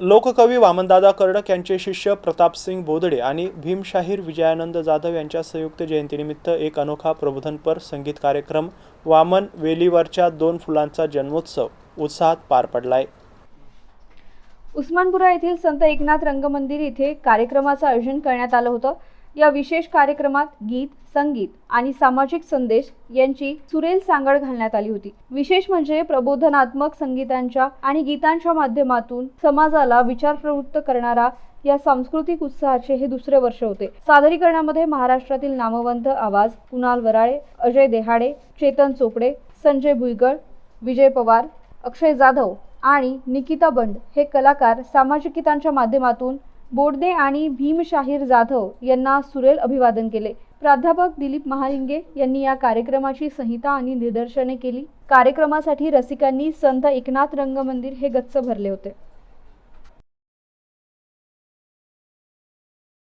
लोककवी वामनदादा कर्डक यांचे शिष्य प्रतापसिंग बोदडे आणि भीमशाहीर विजयानंद जाधव यांच्या संयुक्त जयंतीनिमित्त एक अनोखा प्रबोधनपर संगीत कार्यक्रम वामन वेलीवरच्या दोन फुलांचा जन्मोत्सव उत्साहात पार पडलाय. उस्मानपुरा येथील संत एकनाथ रंगमंदिर इथे कार्यक्रमाचं आयोजन करण्यात आलं होतं. या विशेष कार्यक्रमात गीत संगीत आणि सामाजिक संदेश यांची सुरेल सांगड घालण्यात आली होती. विशेष म्हणजे प्रबोधनात्मक संगीतांच्या आणि गीतांच्या माध्यमातून समाजाला विचार प्रवृत्त करणारा या सांस्कृतिक उत्साहाचे हे दुसरे वर्ष होते. सादरीकरणामध्ये महाराष्ट्रातील नामवंत आवाज कुणाल वराळे अजय देहाडे चेतन चोपडे संजय भुईगळ विजय पवार अक्षय जाधव आणि निकिता बंड हे कलाकार सामाजिक गीतांच्या माध्यमातून बोडदे आणि भीमशाहीर जाधव यांना सुरेल अभिवादन केले. प्राध्यापक दिलीप महालिंगे यांनी या कार्यक्रमाची संहिता आणि निदर्शने केली. कार्यक्रमासाठी रसिकांनी संत एकनाथ रंगमंदिर हे गच्च भरले होते.